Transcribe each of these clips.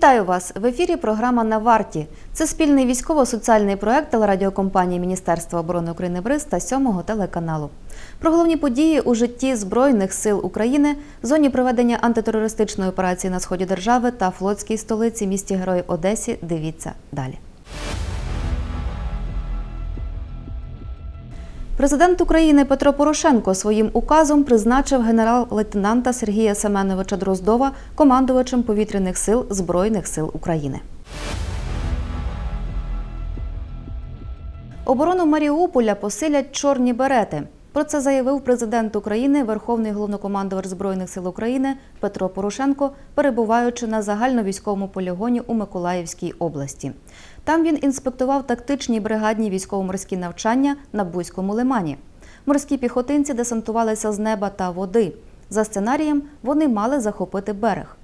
Вітаю вас в ефірі. Програма на варті. Це спільний військово-соціальний проект телерадіокомпанії Міністерства оборони України БРИЗ та сьомого телеканалу. Про головні події у житті Збройних сил України, зоні проведення антитерористичної операції на сході держави та флотській столиці місті Героїв Одесі. Дивіться далі. Президент України Петро Порошенко своїм указом призначив генерал-лейтенанта Сергія Семеновича Дроздова командувачем повітряних сил Збройних сил України. Оборону Маріуполя посилять чорні берети. Про це заявив президент України, Верховний головнокомандувач Збройних сил України Петро Порошенко, перебуваючи на загальновійськовому полігоні у Миколаївській області. Там він інспектував тактичні бригадні військово-морські навчання на Бузькому лимані. Морські піхотинці десантувалися з неба та води. За сценарієм вони мали захопити берег.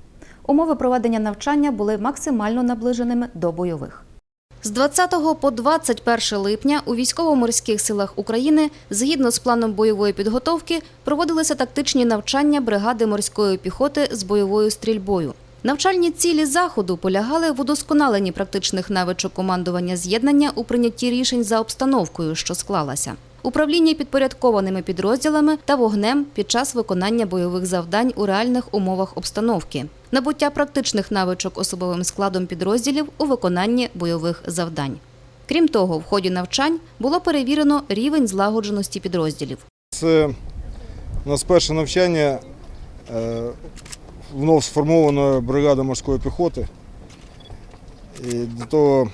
Умови проведення навчання були максимально наближеними до бойових. З 20 по 21 липня у військово-морських силах України, згідно з планом бойової підготовки, проводилися тактичні навчання бригади морської піхоти з бойовою стрільбою. Навчальні цілі заходу полягали в удосконаленні практичних навичок командування з'єднання у прийнятті рішень за обстановкою, що склалася, управлінні підпорядкованими підрозділами та вогнем під час виконання бойових завдань у реальних умовах обстановки, набуття практичних навичок особовим складом підрозділів у виконанні бойових завдань. Крім того, в ході навчань було перевірено рівень злагодженості підрозділів. Це у нас перше навчання е, вновь сформованої бригади морської піхоти. І для того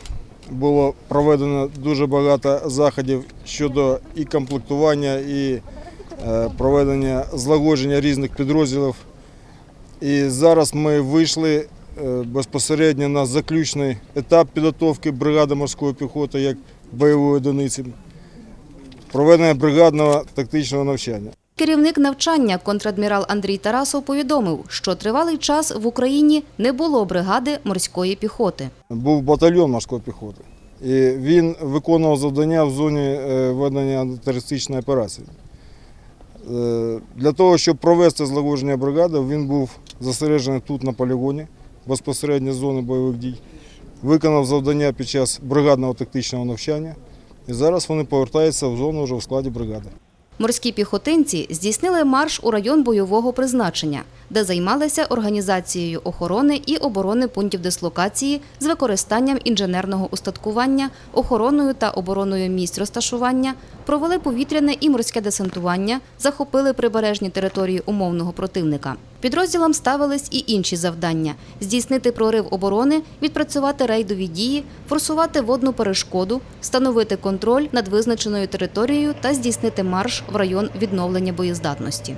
було проведено дуже багато заходів щодо і комплектування, і е, проведення злагодження різних підрозділів. І зараз ми вийшли е, безпосередньо на заключний етап підготовки бригади морської піхоти як бойової одиниці, проведення бригадного тактичного навчання. Керівник навчання контрадмірал Андрій Тарасов повідомив, що тривалий час в Україні не було бригади морської піхоти. був батальйон морської піхоти. І він виконував завдання в зоні е, ведення антитерористичної операції. Е, Для того, щоб провести злагодження бригади, він був зосереджений тут на полігоні, безпосередньо зони бойових дій. Виконав завдання під час бригадного тактичного навчання. І зараз вони повертаються в зону вже в складі бригади. Морські піхотинці здійснили марш у район бойового призначення, де займалися організацією охорони і оборони пунктів дислокації з використанням інженерного устаткування, охороною та обороною місць розташування, провели повітряне і морське десантування, захопили прибережні території умовного противника. Підрозділам ставились і інші завдання: здійснити прорив оборони, відпрацювати рейдові дії, форсувати водну перешкоду, встановити контроль над визначеною територією та здійснити марш в район відновлення боєздатності.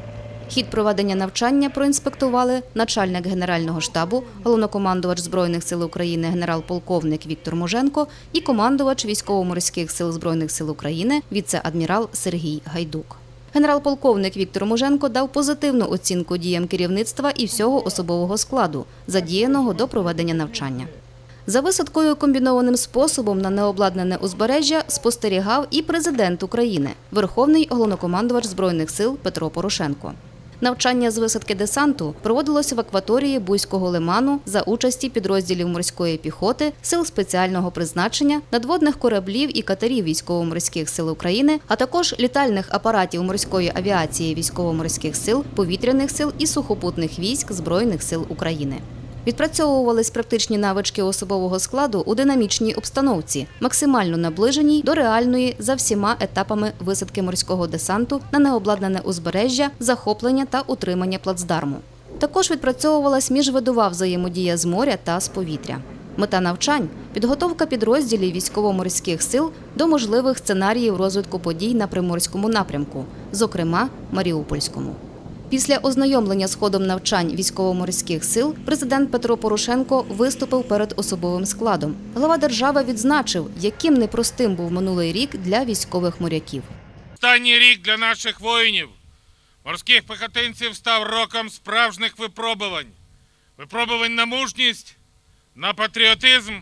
Хід проведення навчання проінспектували начальник Генерального штабу, головнокомандувач Збройних сил України генерал-полковник Віктор Муженко і командувач військово-морських сил Збройних сил України віце-адмірал Сергій Гайдук. Генерал-полковник Віктор Муженко дав позитивну оцінку діям керівництва і всього особового складу, задіяного до проведення навчання. За висадкою комбінованим способом на необладнане узбережжя спостерігав і президент України, Верховний головнокомандувач Збройних сил Петро Порошенко. Навчання з висадки десанту проводилося в акваторії Бузького лиману за участі підрозділів морської піхоти, сил спеціального призначення, надводних кораблів і катерів військово-морських сил України, а також літальних апаратів морської авіації військово-морських сил, повітряних сил і сухопутних військ Збройних сил України. Відпрацьовувались практичні навички особового складу у динамічній обстановці, максимально наближеній до реальної за всіма етапами висадки морського десанту на необладнане узбережжя, захоплення та утримання плацдарму. Також відпрацьовувалась міжвидова взаємодія з моря та з повітря. Мета навчань підготовка підрозділів військово-морських сил до можливих сценаріїв розвитку подій на приморському напрямку, зокрема Маріупольському. Після ознайомлення з ходом навчань військово-морських сил президент Петро Порошенко виступив перед особовим складом. Глава держави відзначив, яким непростим був минулий рік для військових моряків. Останній рік для наших воїнів, морських пехотинців, став роком справжніх випробувань. Випробувань на мужність, на патріотизм,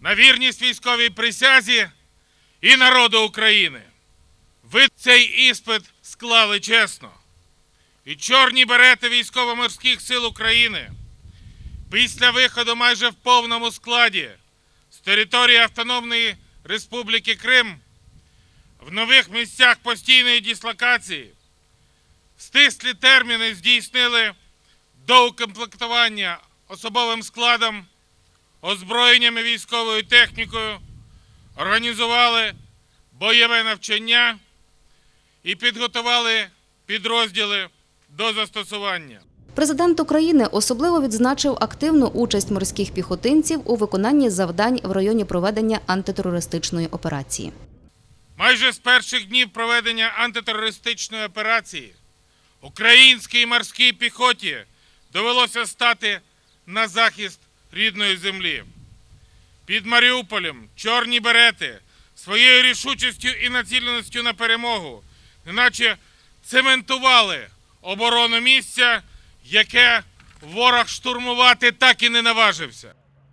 на вірність військовій присязі і народу України. Ви цей іспит склали чесно. І чорні берети військово-морських сил України. Після виходу майже в повному складі з території Автономної Республіки Крим в нових місцях постійної дислокації стислі терміни здійснили доукомплектування особовим складом, озброєнням і військовою технікою, організували бойове навчання і підготували підрозділи до застосування. Президент України особливо відзначив активну участь морських піхотинців у виконанні завдань в районі проведення антитерористичної операції. Майже з перших днів проведення антитерористичної операції українській морській піхоті довелося стати на захист рідної землі. Під Маріуполем чорні берети своєю рішучістю і націленістю на перемогу, неначе цементували оборону місця, яке ворог штурмувати так і не наважився.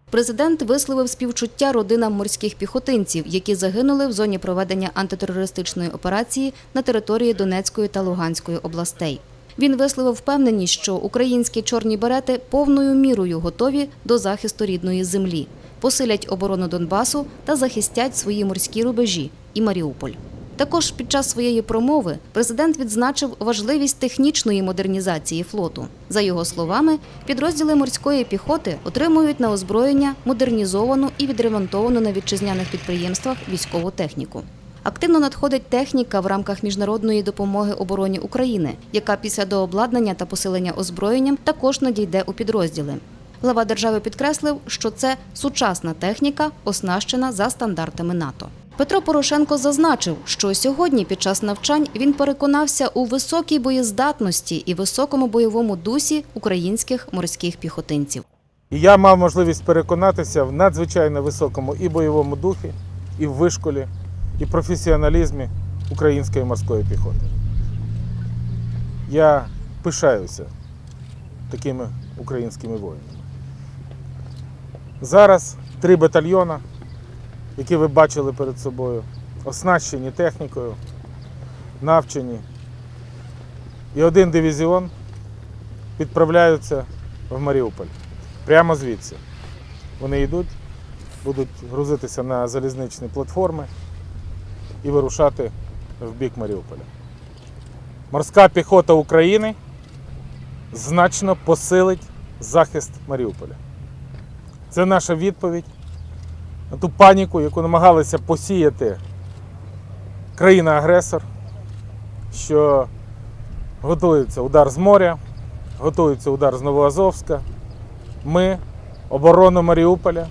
Президент висловив співчуття родинам морських піхотинців, які загинули в зоні проведення антитерористичної операції на території Донецької та Луганської областей. Він висловив впевненість, що українські чорні берети повною мірою готові до захисту рідної землі, посилять оборону Донбасу та захистять свої морські рубежі і Маріуполь. Також під час своєї промови президент відзначив важливість технічної модернізації флоту. За його словами, підрозділи морської піхоти отримують на озброєння модернізовану і відремонтовану на вітчизняних підприємствах військову техніку. Активно надходить техніка в рамках міжнародної допомоги обороні України, яка після дообладнання та посилення озброєнням також надійде у підрозділи. Глава держави підкреслив, що це сучасна техніка, оснащена за стандартами НАТО. Петро Порошенко зазначив, що сьогодні під час навчань він переконався у високій боєздатності і високому бойовому дусі українських морських піхотинців. Я мав можливість переконатися в надзвичайно високому і бойовому духі, і в вишколі, і професіоналізмі української морської піхоти. Я пишаюся такими українськими воїнами. Зараз три батальйони, які ви бачили перед собою, оснащені технікою, навчені. І один дивізіон відправляються в Маріуполь. Прямо звідси. Вони йдуть, будуть грузитися на залізничні платформи і вирушати в бік Маріуполя. Морська піхота України значно посилить захист Маріуполя. Це наша відповідь на ту паніку, яку намагалися посіяти країна-агресор, що готується удар з моря, готується удар з Новоазовська. Ми оборону Маріуполя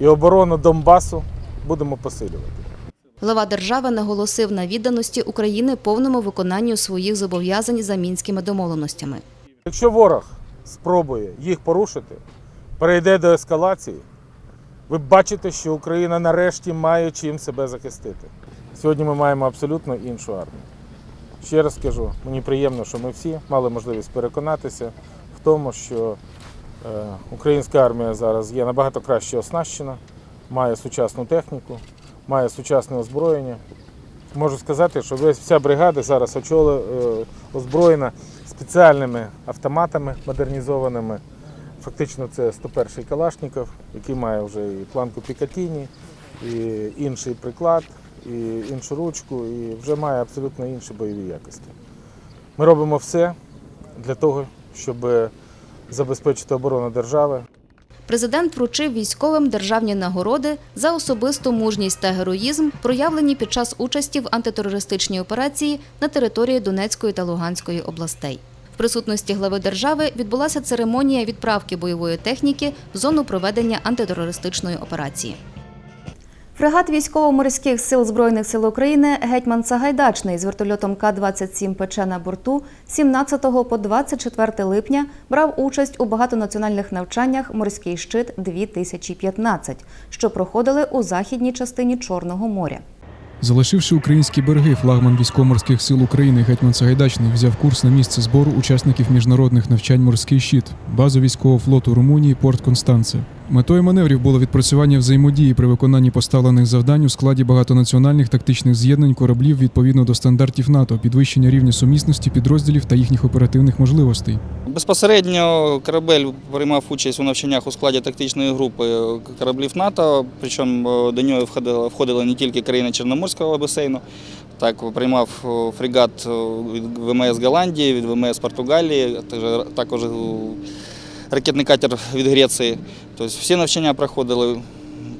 і оборону Донбасу будемо посилювати. Глава держави наголосив на відданості України повному виконанню своїх зобов'язань за мінськими домовленостями. Якщо ворог спробує їх порушити, перейде до ескалації, ви бачите, що Україна нарешті має чим себе захистити. Сьогодні ми маємо абсолютно іншу армію. Ще раз скажу, мені приємно, що ми всі мали можливість переконатися в тому, що е, українська армія зараз є набагато краще оснащена, має сучасну техніку, має сучасне озброєння. Можу сказати, що весь вся бригада зараз очоли, е, озброєна спеціальними автоматами модернізованими. Фактично це 101-й Калашников, який має вже і планку Пікатіні, і інший приклад, і іншу ручку, і вже має абсолютно інші бойові якості. Ми робимо все для того, щоб забезпечити оборону держави, Президент вручив військовим державні нагороди за особисту мужність та героїзм, проявлені під час участі в антитерористичній операції на території Донецької та Луганської областей. Присутності глави держави відбулася церемонія відправки бойової техніки в зону проведення антитерористичної операції. Фрегат військово-морських сил Збройних сил України Гетьман Сагайдачний з вертольотом К-27 ПЧ на борту 17 по 24 липня брав участь у багатонаціональних навчаннях Морський щит-2015, що проходили у західній частині Чорного моря. Залишивши українські береги, флагман військово-морських сил України Гетьман Сагайдачний взяв курс на місце збору учасників міжнародних навчань Морський щит, базу військового флоту Румунії, порт Констанце. Метою маневрів було відпрацювання взаємодії при виконанні поставлених завдань у складі багатонаціональних тактичних з'єднань кораблів відповідно до стандартів НАТО, підвищення рівня сумісності підрозділів та їхніх оперативних можливостей. Безпосередньо корабель приймав участь у навчаннях у складі тактичної групи кораблів НАТО, причому е, до нього входили, входили не тільки країни Чорноморського басейну, так приймав е, фрегат е, від ВМС Голландії, від ВМС Португалії, також- ракетний катер від Греції. Тобто всі навчання проходили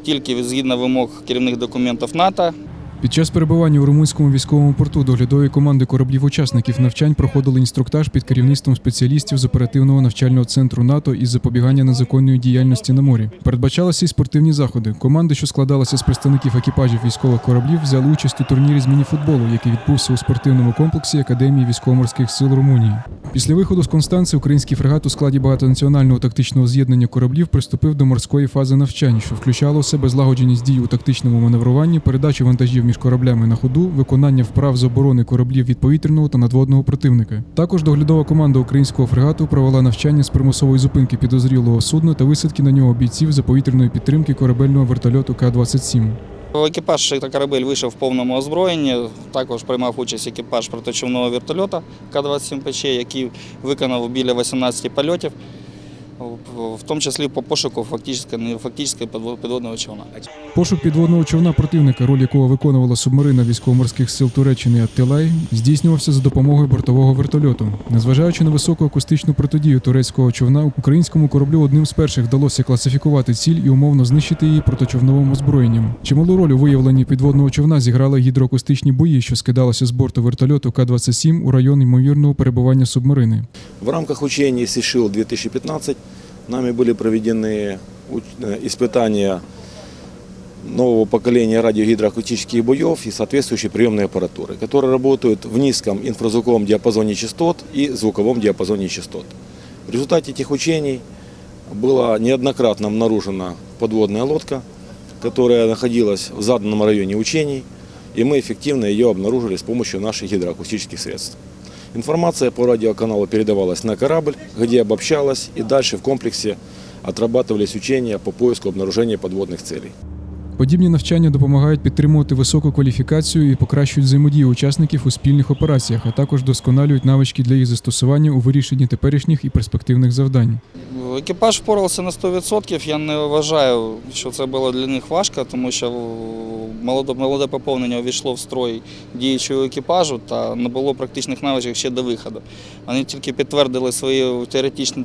тільки згідно вимог керівних документів НАТО. Під час перебування у румунському військовому порту доглядові команди кораблів-учасників навчань проходили інструктаж під керівництвом спеціалістів з оперативного навчального центру НАТО із запобігання незаконної діяльності на морі. Передбачалися й спортивні заходи. Команди, що складалися з представників екіпажів військових кораблів, взяли участь у турнірі з мініфутболу, який відбувся у спортивному комплексі Академії військово-морських сил Румунії. Після виходу з Констанци український фрегат у складі багатонаціонального тактичного з'єднання кораблів приступив до морської фази навчань, що включало в себе злагодженість дій у тактичному маневруванні, передачу вантажів між кораблями на ходу, виконання вправ з оборони кораблів від повітряного та надводного противника. Також доглядова команда українського фрегату провела навчання з примусової зупинки підозрілого судна та висадки на нього бійців за повітряної підтримки корабельного вертольоту К-27. Екіпаж та корабель вийшов в повному озброєнні. Також приймав участь екіпаж протичовного вертольота К-27 ПЧ, який виконав біля 18 польотів, в- тому числі по пошуку фактично, фактично підводного човна. Пошук підводного човна противника, роль якого виконувала субмарина військово-морських сил Туреччини Аттилай, здійснювався за допомогою бортового вертольоту. Незважаючи на високу акустичну протидію турецького човна, українському кораблю одним з перших вдалося класифікувати ціль і умовно знищити її протичовновим озброєнням. Чималу роль у виявленні підводного човна зіграли гідроакустичні бої, що скидалися з борту вертольоту К-27 у район ймовірного перебування субмарини. В рамках учений СИШИЛ-2015 нами были проведены уч- э, испытания нового поколения радиогидроакустических боев и соответствующей приемной аппаратуры, которые работают в низком инфразвуковом диапазоне частот и звуковом диапазоне частот. В результате этих учений была неоднократно обнаружена подводная лодка, которая находилась в заданном районе учений, и мы эффективно ее обнаружили с помощью наших гидроакустических средств. Информация по радиоканалу передавалась на корабль, где обобщалась, и дальше в комплексе отрабатывались учения по поиску обнаружения подводных целей. Подібні навчання допомагають підтримувати високу кваліфікацію і покращують взаємодію учасників у спільних операціях, а також досконалюють навички для їх застосування у вирішенні теперішніх і перспективних завдань. Екіпаж впорався на 100%. Я не вважаю, що це було для них важко, тому що молоде, поповнення увійшло в строй діючого екіпажу та не було практичних навичок ще до виходу. Вони тільки підтвердили свою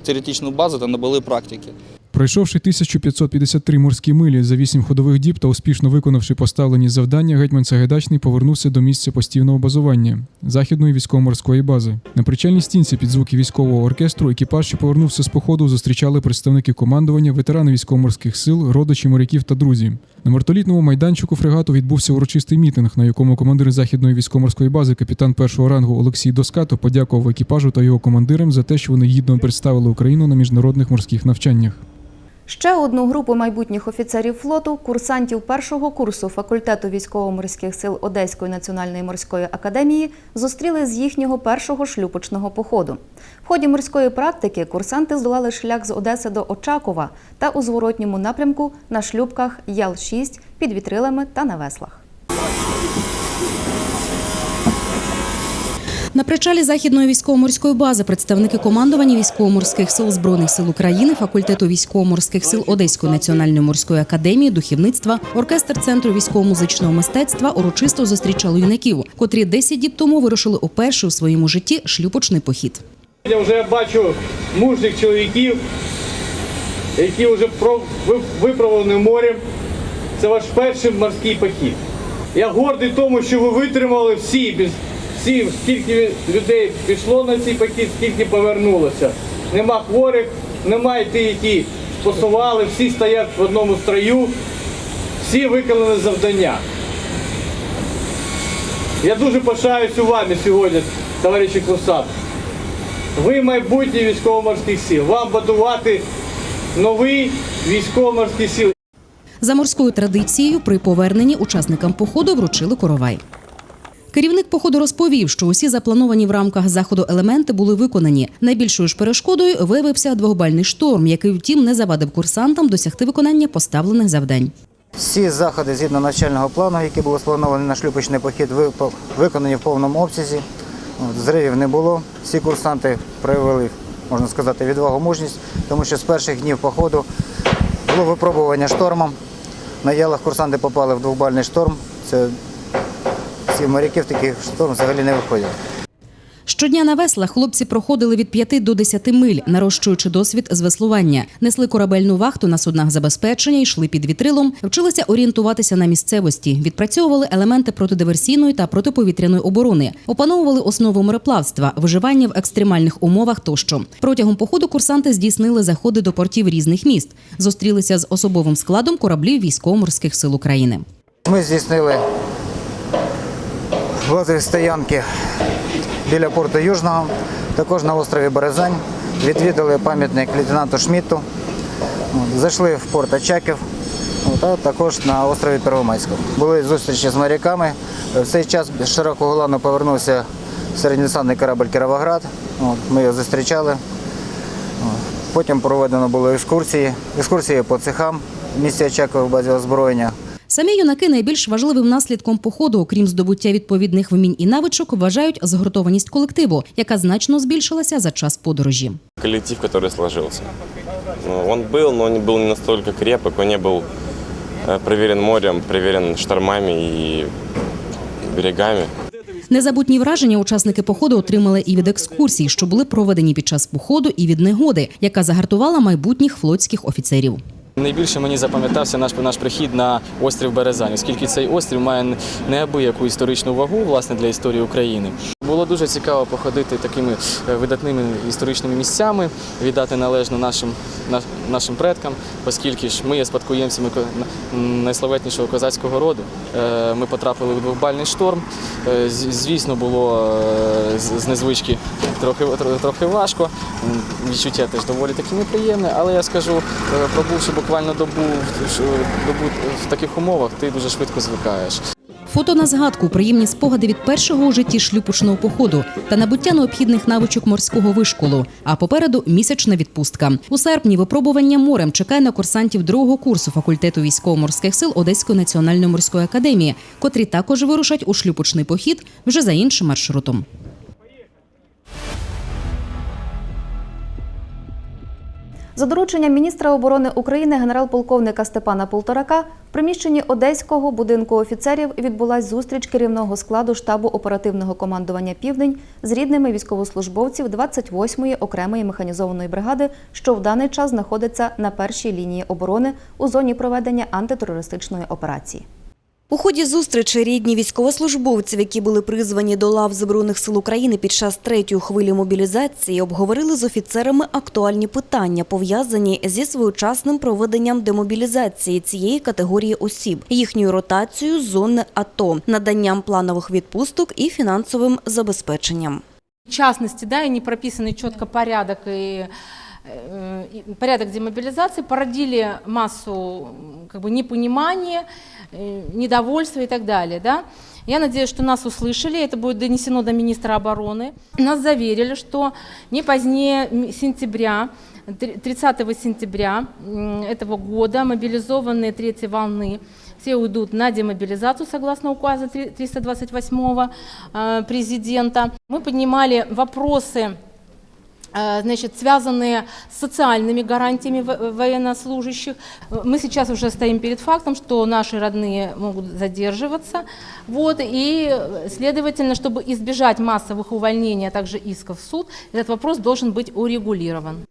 теоретичну базу та набули практики. Пройшовши 1553 морські милі за 8 ходових діб та успішно виконавши поставлені завдання, гетьман Сагайдачний повернувся до місця постійного базування західної військово-морської бази. На причальній стінці під звуки військового оркестру екіпаж, що повернувся з походу, зустрічали представники командування, ветерани військово-морських сил, родичі моряків та друзі. На мертолітному майданчику фрегату відбувся урочистий мітинг, на якому командир західної військово-морської бази, капітан першого рангу Олексій Доскато подякував екіпажу та його командирам за те, що вони гідно представили Україну на міжнародних морських навчаннях. Ще одну групу майбутніх офіцерів флоту, курсантів першого курсу факультету військово-морських сил Одеської національної морської академії зустріли з їхнього першого шлюпочного походу. В ході морської практики курсанти здолали шлях з Одеси до Очакова та у зворотньому напрямку на шлюпках Ял-6 під вітрилами та на веслах. На причалі західної військово-морської бази представники командування військово-морських сил збройних сил України, факультету військово-морських сил Одеської національної морської академії, духівництва, оркестр центру військово-музичного мистецтва урочисто зустрічали юнаків, котрі 10 діб тому вирушили уперше у своєму житті шлюпочний похід. Я вже бачу мужніх чоловіків, які вже виправлені морем. Це ваш перший морський похід. Я гордий тому, що ви витримали всі, без- всі, скільки людей пішло на цей похід, скільки повернулося. Нема хворих, немає тих, які посували, всі стоять в одному строю, всі виконали завдання. Я дуже пишаюся вами сьогодні, товариші курсанти. Ви майбутнє військово-морських сил. Вам будувати новий військово-морські сили. За морською традицією, при поверненні учасникам походу вручили коровай. Керівник походу розповів, що усі заплановані в рамках заходу елементи були виконані. Найбільшою ж перешкодою виявився двохбальний шторм, який, втім, не завадив курсантам досягти виконання поставлених завдань. Всі заходи згідно навчального плану, які були сплановані на шлюпочний похід, виконані в повному обсязі. Зривів не було. Всі курсанти проявили можна сказати, відвагу, мужність, тому що з перших днів походу було випробування штормом. На ялах курсанти попали в двохбальний шторм. Це ці моряки в такий шторм взагалі не виходять. Щодня на веслах хлопці проходили від 5 до 10 миль, нарощуючи досвід з веслування, несли корабельну вахту на суднах забезпечення, йшли під вітрилом, вчилися орієнтуватися на місцевості, відпрацьовували елементи протидиверсійної та протиповітряної оборони, опановували основи мореплавства, виживання в екстремальних умовах тощо. Протягом походу курсанти здійснили заходи до портів різних міст, зустрілися з особовим складом кораблів військово-морських сил України. Ми здійснили базові стоянки біля порту Южного, також на острові Березань. Відвідали пам'ятник лейтенанту Шмідту, От, зайшли в порт Очаків, а також на острові Первомайському. Були зустрічі з моряками. В цей час з широкого лану повернувся середньодесантний корабль Кіровоград. Ми його зустрічали. Потім проведено були екскурсії, екскурсії по цехам в місті Очаково в базі озброєння. Самі юнаки найбільш важливим наслідком походу, окрім здобуття відповідних вмінь і навичок, вважають згуртованість колективу, яка значно збільшилася за час подорожі. коллектив, который сложился. Ну, Он был, но он был не настолько крепок, он не был э, проверен морем, проверен штормами и берегами. Незабутні враження учасники походу отримали і від екскурсій, що були проведені під час походу, і від негоди, яка загартувала майбутніх флотських офіцерів. Найбільше мені запам'ятався наш наш прихід на острів Березань, оскільки цей острів має неабияку історичну вагу власне для історії України. Було дуже цікаво походити такими е, видатними історичними місцями, віддати належно нашим нашим предкам, оскільки ж ми є спадкоємцями найславетнішого козацького роду. Е, Ми потрапили в двохбальний шторм. Е, Звісно, було з незвички трохи трохи важко. Відчуття теж доволі таки неприємне, але я скажу, пробувши буквально добу добу в таких умовах, ти дуже швидко звикаєш. Фото на згадку, приємні спогади від першого у житті шлюпочного походу та набуття необхідних навичок морського вишколу. А попереду місячна відпустка. У серпні випробування морем чекає на курсантів другого курсу факультету військово-морських сил Одеської національної морської академії, котрі також вирушать у шлюпочний похід вже за іншим маршрутом. За дорученням міністра оборони України генерал-полковника Степана Полторака в приміщенні Одеського будинку офіцерів відбулась зустріч керівного складу штабу оперативного командування Південь з рідними військовослужбовців 28-ї окремої механізованої бригади, що в даний час знаходиться на першій лінії оборони у зоні проведення антитерористичної операції. У ході зустрічі рідні військовослужбовців, які були призвані до лав Збройних сил України під час третьої хвилі мобілізації, обговорили з офіцерами актуальні питання, пов'язані зі своєчасним проведенням демобілізації цієї категорії осіб, їхньою ротацією з зони АТО, наданням планових відпусток і фінансовим забезпеченням. В частности, да, и не прописанный четко порядок и э, и порядок демобилизации породили массу м, как бы, непонимания, э, недовольства и так далее. Да? Я надеюсь, что нас услышали, это будет донесено до министра обороны. Нас заверили, что не позднее м, сентября, тр- 30 сентября м, этого года мобилизованные третьей волны все уйдут на демобилизацию согласно указа три- 328 э, президента. Мы поднимали вопросы э, значит, связанные с социальными гарантиями во- военнослужащих. Э, Мы сейчас уже стоим перед фактом, что наши родные могут задерживаться. Вот, и, э, следовательно, чтобы избежать массовых увольнений, а также исков в суд, этот вопрос должен быть урегулирован.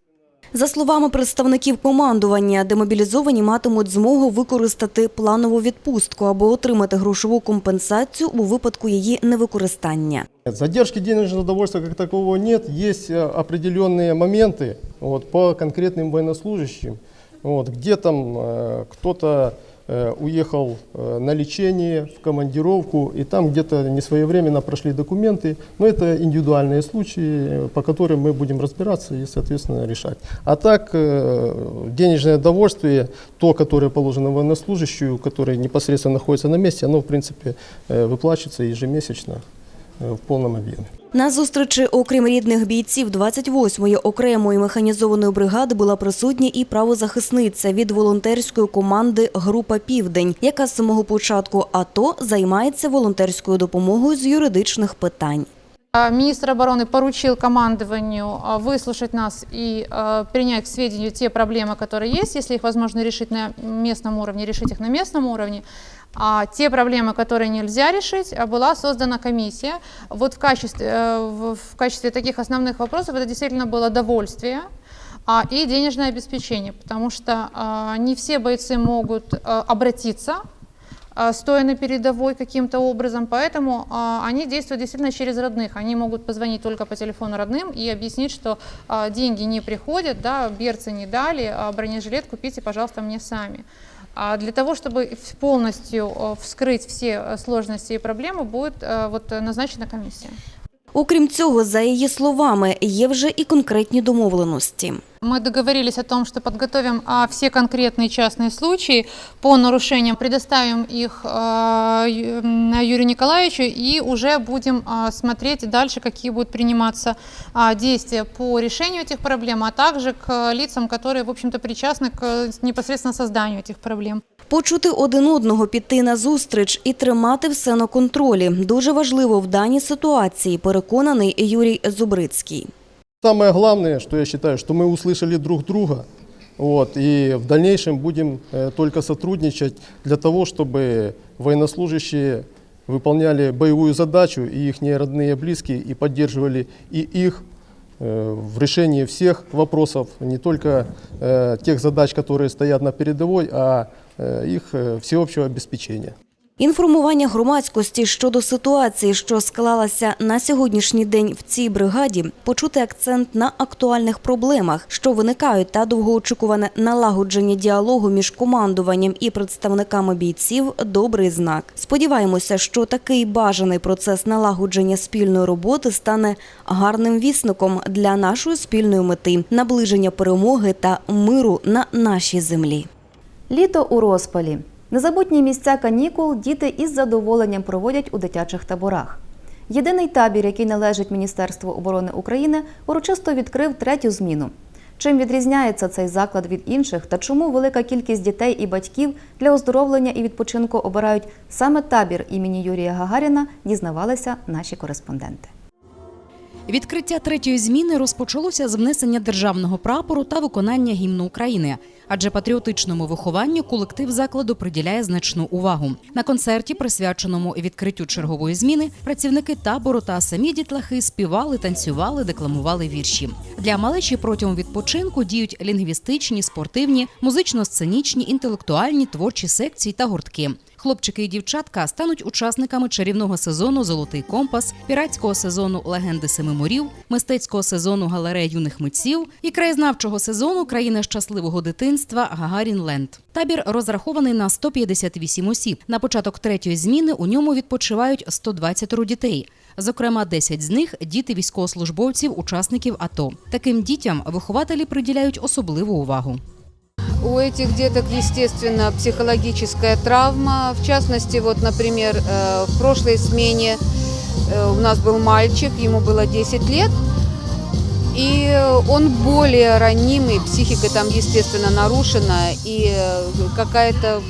За словами представників командування, демобілізовані матимуть змогу використати планову відпустку або отримати грошову компенсацію у випадку її невикористання. Задержки денежного удовольствия как такового нет. Есть э, определенные моменты вот, по конкретным военнослужащим, вот, где там э, кто-то э, уехал э, на лечение, в командировку, и там где-то несвоевременно прошли документы. Но это индивидуальные случаи, э, по которым мы будем разбираться и, соответственно, решать. А так, э, денежное удовольствие, то, которое положено военнослужащему, который непосредственно находится на месте, оно, в принципе, э, выплачивается ежемесячно э, в повному об'ємі. На зустрічі, окрім рідних бійців 28-ї окремої механізованої бригади, була присутня і правозахисниця від волонтерської команди Група Південь, яка з самого початку АТО займається волонтерською допомогою з юридичних питань. А, Министр обороны поручил командованию а, выслушать нас и а, принять к сведению те проблемы, которые есть, если их возможно решить на местном уровне, решить их на местном уровне. А те проблемы, которые нельзя решить, была создана комиссия. Вот в качестве, э, в, качестве таких основных вопросов это действительно было довольствие и денежное обеспечение, потому что не все бойцы могут обратиться стоя на передовой каким-то образом, поэтому а, они действуют действительно через родных. Они могут позвонить только по телефону родным и объяснить, что а, деньги не приходят, да, берцы не дали, а бронежилет купите, пожалуйста, мне сами. А для того, чтобы в- полностью а, вскрыть все а, сложности и проблемы, будет а, вот а, назначена комиссия. Окрім цього, за її словами, є вже і конкретні домовленості. Мы договорились о том, что подготовим а, все конкретные частные случаи по нарушениям, предоставим их а, Ю- м, Юрию Николаевичу и уже будем а, смотреть дальше, какие будут приниматься а, действия по решению этих проблем, а также к лицам, которые, в общем-то, причастны к э, непосредственно созданию этих проблем. Почути один одного, піти на зустріч і тримати все на контролі дуже важливо в даній ситуації, переконаний Юрій Зубрицький. Самое главное, что я считаю, что мы услышали друг друга, вот, и в дальнейшем будем э, только сотрудничать для того, чтобы военнослужащие выполняли боевую задачу, и их родные близкие, и поддерживали и их э, в решении всех вопросов, не только э, тех задач, которые стоят на передовой, а э, их э, всеобщего обеспечения. Інформування громадськості щодо ситуації, що склалася на сьогоднішній день в цій бригаді, почути акцент на актуальних проблемах, що виникають, та довгоочікуване налагодження діалогу між командуванням і представниками бійців добрий знак. Сподіваємося, що такий бажаний процес налагодження спільної роботи стане гарним вісником для нашої спільної мети наближення перемоги та миру на нашій землі. Літо у розпалі. Незабутні місця канікул діти із задоволенням проводять у дитячих таборах. Єдиний табір, який належить Міністерству оборони України, урочисто відкрив третю зміну. Чим відрізняється цей заклад від інших та чому велика кількість дітей і батьків для оздоровлення і відпочинку обирають саме табір імені Юрія Гагаріна, дізнавалися наші кореспонденти. Відкриття третьої зміни розпочалося з внесення державного прапору та виконання гімну України. Адже патріотичному вихованню колектив закладу приділяє значну увагу. На концерті, присвяченому відкриттю чергової зміни, працівники табору та самі дітлахи співали, танцювали, декламували вірші. Для малечі протягом відпочинку діють лінгвістичні, спортивні, музично-сценічні, інтелектуальні, творчі секції та гуртки. Хлопчики і дівчатка стануть учасниками чарівного сезону Золотий компас, піратського сезону Легенди Семи морів, мистецького сезону Галерея юних митців і краєзнавчого сезону Країна щасливого дитинства Гагарін Ленд. Табір розрахований на 158 осіб. На початок третьої зміни у ньому відпочивають 120 дітей. Зокрема, 10 з них діти військовослужбовців, учасників АТО. Таким дітям вихователі приділяють особливу увагу. У этих деток, естественно, психологическая травма. В частности, вот, например, э, в прошлой смене э, у нас был мальчик, ему было 10 лет, и он более ранимый, психика там, естественно, нарушена, и э, какая-то,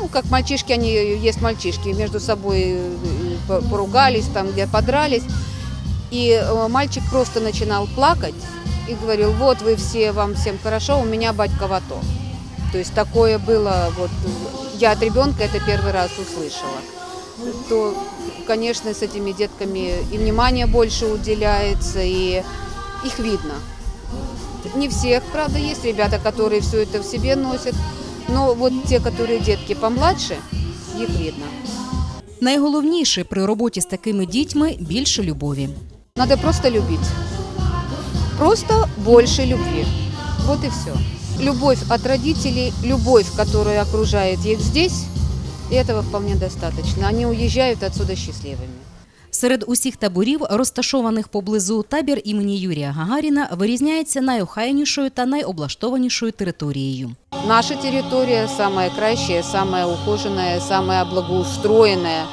ну, как мальчишки, они есть мальчишки, между собой по- поругались, там, где подрались, и мальчик просто начинал плакать и говорил, вот вы все, вам всем хорошо, у меня батька в АТО. То есть такое было, вот я от ребенка это первый раз услышала. То, конечно, с этими детками и внимание больше уделяется, и их видно. Не всех, правда, есть ребята, которые все это в себе носят, но вот те, которые детки помладше, их видно. Найголовніше при роботі з такими дітьми більше любові. Надо просто любить. Просто больше любви. Вот и все. Любовь от родителей, любовь, которая окружает их здесь, и этого вполне достаточно. Они уезжают отсюда счастливыми. Серед усіх таборів, розташованих поблизу табір імені Юрія Гагаріна, вирізняється найохайнішою та найоблаштованішою територією. Наша территория самая кращая, самая ухоженная, самая благоустроенная.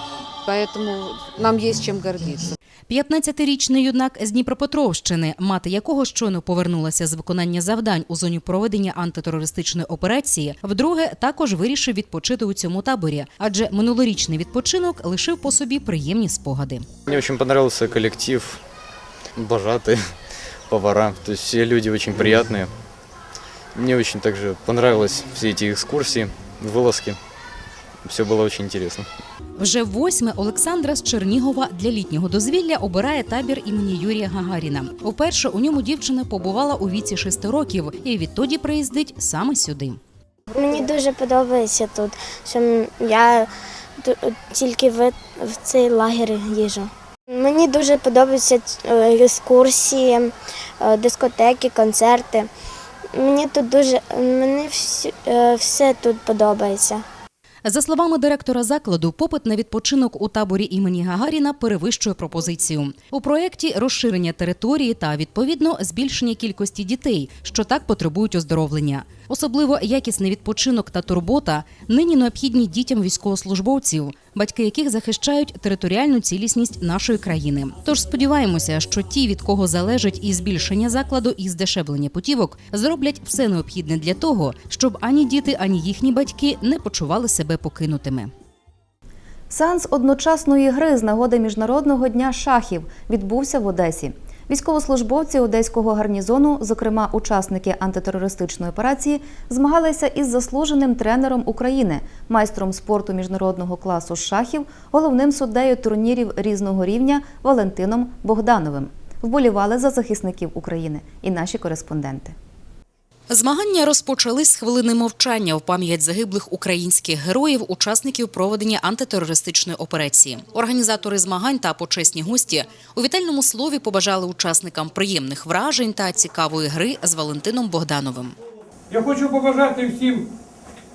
Поэтому нам есть чем гордиться. 15-річний юнак з Дніпропетровщини, мати якого щойно повернулася з виконання завдань у зоні проведення антитерористичної операції, вдруге також вирішив відпочити у цьому таборі, адже минулорічний відпочинок лишив по собі приємні спогади. Мне очень понравился коллектив, божатые повара. То есть все люди очень приятные. Мне очень также понравилось все эти экскурсии, вылазки. Все было очень интересно. Вже восьме Олександра з Чернігова для літнього дозвілля обирає табір імені Юрія Гагаріна. Уперше у ньому дівчина побувала у віці шести років і відтоді приїздить саме сюди. Мені дуже подобається тут, що я тільки в, цей лагер їжу. Мені дуже подобаються е, екскурсії, е, дискотеки, концерти. Мені тут дуже мені всі- е, все тут подобається. За словами директора закладу, попит на відпочинок у таборі імені Гагаріна перевищує пропозицію. У проєкті розширення території та відповідно збільшення кількості дітей, що так потребують оздоровлення. Особливо якісний відпочинок та турбота нині необхідні дітям військовослужбовців, батьки яких захищають територіальну цілісність нашої країни. Тож сподіваємося, що ті, від кого залежить і збільшення закладу, і здешевлення путівок, зроблять все необхідне для того, щоб ані діти, ані їхні батьки не почували себе покинутими. Сеанс одночасної гри з нагоди Міжнародного дня шахів відбувся в Одесі. Військовослужбовці одеського гарнізону, зокрема учасники антитерористичної операції, змагалися із заслуженим тренером України, майстром спорту міжнародного класу шахів, головним суддею турнірів різного рівня Валентином Богдановим. Вболівали за захисників України і наші кореспонденти. Змагання розпочались з хвилини мовчання в пам'ять загиблих українських героїв, учасників проведення антитерористичної операції. Організатори змагань та почесні гості у вітальному слові побажали учасникам приємних вражень та цікавої гри з Валентином Богдановим. Я хочу побажати всім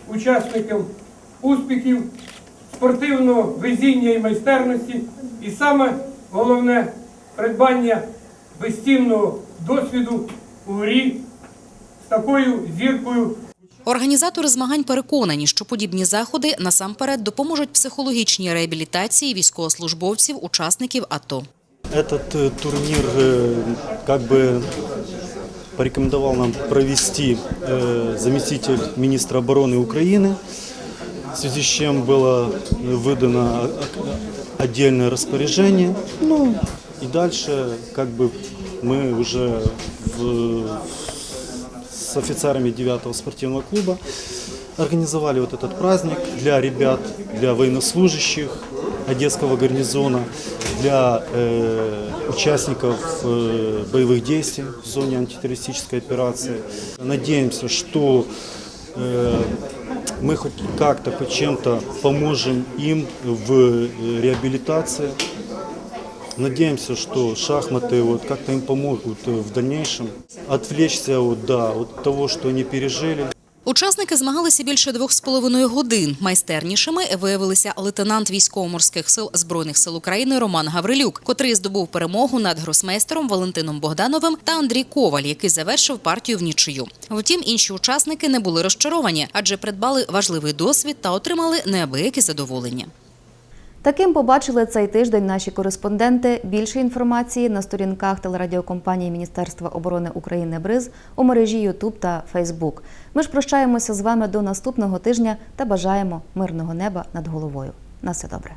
учасникам успіхів, спортивного везіння і майстерності, і саме головне придбання безцінного досвіду у грі такою зіркою Організатори змагань переконані, що подібні заходи насамперед допоможуть психологічній реабілітації військовослужбовців, учасників АТО. Этот э, турнир э, как бы порекомендовал нам провести э, заместитель министра обороны Украины, в связи с чем было выдано о- отдельное распоряжение. Ну и дальше как бы мы уже в- с офицерами 9 спортивного клуба организовали вот этот праздник для ребят, для военнослужащих Одесского гарнизона, для э, участников э, боевых действий в зоне антитеррористической операции. Надеемся, что э, мы хоть как-то, хоть чем-то поможем им в э, реабилитации. Надеемся, что шахматы вот как-то им помогут э, в дальнейшем отвлечься вот, да, от того, что они пережили. Учасники змагалися більше двох з половиною годин. Майстернішими виявилися лейтенант військово-морських сил збройних сил України Роман Гаврилюк, котрий здобув перемогу над гросмейстером Валентином Богдановим та Андрій Коваль, який завершив партію в нічию. Втім, інші учасники не були розчаровані, адже придбали важливий досвід та отримали неабияке задоволення. Таким побачили цей тиждень наші кореспонденти. Більше інформації на сторінках телерадіокомпанії Міністерства оборони України БРИЗ у мережі Ютуб та Фейсбук. Ми ж прощаємося з вами до наступного тижня та бажаємо мирного неба над головою. На все добре.